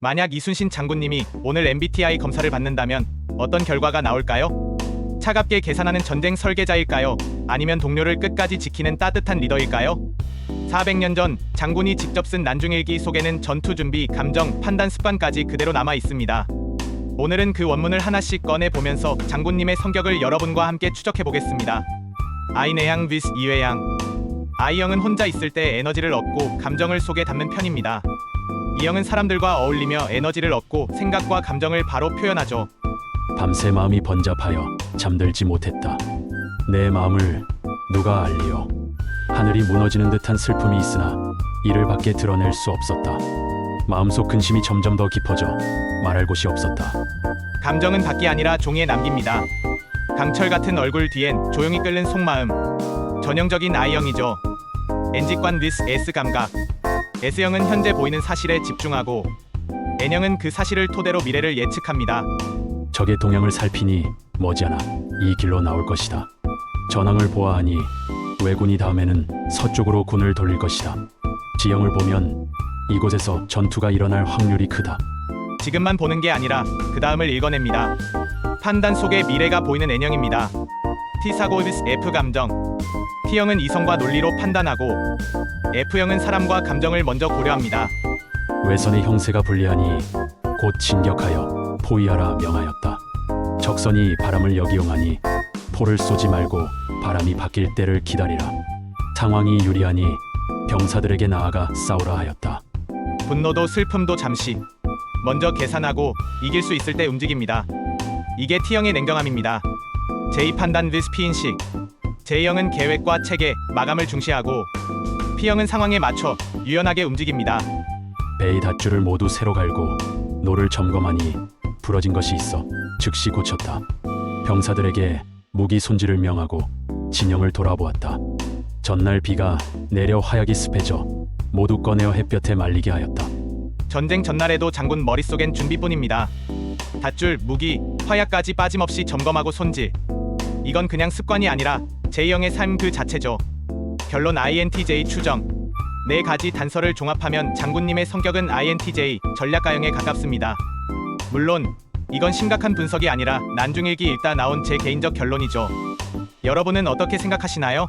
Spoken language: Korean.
만약 이순신 장군님이 오늘 MBTI 검사를 받는다면 어떤 결과가 나올까요? 차갑게 계산하는 전쟁 설계자일까요? 아니면 동료를 끝까지 지키는 따뜻한 리더일까요? 400년 전 장군이 직접 쓴 난중일기 속에는 전투 준비, 감정, 판단 습관까지 그대로 남아 있습니다. 오늘은 그 원문을 하나씩 꺼내 보면서 장군님의 성격을 여러분과 함께 추적해 보겠습니다. 아이네양 비스 이회양 아이형은 혼자 있을 때 에너지를 얻고 감정을 속에 담는 편입니다. 이형은 사람들과 어울리며 에너지를 얻고 생각과 감정을 바로 표현하죠. 밤새 마음이 번잡하여 잠들지 못했다. 내 마음을 누가 알리요? 하늘이 무너지는 듯한 슬픔이 있으나 이를 밖에 드러낼 수 없었다. 마음속 근심이 점점 더 깊어져 말할 곳이 없었다. 감정은 밖이 아니라 종이에 남깁니다. 강철 같은 얼굴 뒤엔 조용히 끓는 속마음. 전형적인 I형이죠. NG관 vs S 감각. S형은 현재 보이는 사실에 집중하고 N형은 그 사실을 토대로 미래를 예측합니다. 적의 동향을 살피니 머지않아 이 길로 나올 것이다. 전황을 보아하니 왜군이 다음에는 서쪽으로 군을 돌릴 것이다. 지형을 보면 이곳에서 전투가 일어날 확률이 크다. 지금만 보는 게 아니라 그 다음을 읽어냅니다. 판단 속에 미래가 보이는 N형입니다. T사고 vs F 감정. T형은 이성과 논리로 판단하고 F형은 사람과 감정을 먼저 고려합니다. 외선의 형세가 불리하니 곧 진격하여 포위하라 명하였다. 적선이 바람을 역이용하니 포를 쏘지 말고 바람이 바뀔 때를 기다리라. 상황이 유리하니 병사들에게 나아가 싸우라 하였다. 분노도 슬픔도 잠시 먼저 계산하고 이길 수 있을 때 움직입니다. 이게 T형의 냉정함입니다. J 판단 vs P인식 J형은 계획과 체계, 마감을 중시하고 P형은 상황에 맞춰 유연하게 움직입니다. 배의 닷줄을 모두 새로 갈고 노를 점검하니 부러진 것이 있어 즉시 고쳤다. 병사들에게 무기 손질을 명하고 진영을 돌아보았다. 전날 비가 내려 화약이 습해져 모두 꺼내어 햇볕에 말리게 하였다. 전쟁 전날에도 장군 머릿속엔 준비뿐입니다. 닷줄, 무기, 화약까지 빠짐없이 점검하고 손질. 이건 그냥 습관이 아니라 J형의 삶 그 자체죠. 결론 INTJ 추정. 네 가지 단서를 종합하면 장군님의 성격은 INTJ 전략가형에 가깝습니다. 물론 이건 심각한 분석이 아니라 난중일기 읽다 나온 제 개인적 결론이죠. 여러분은 어떻게 생각하시나요?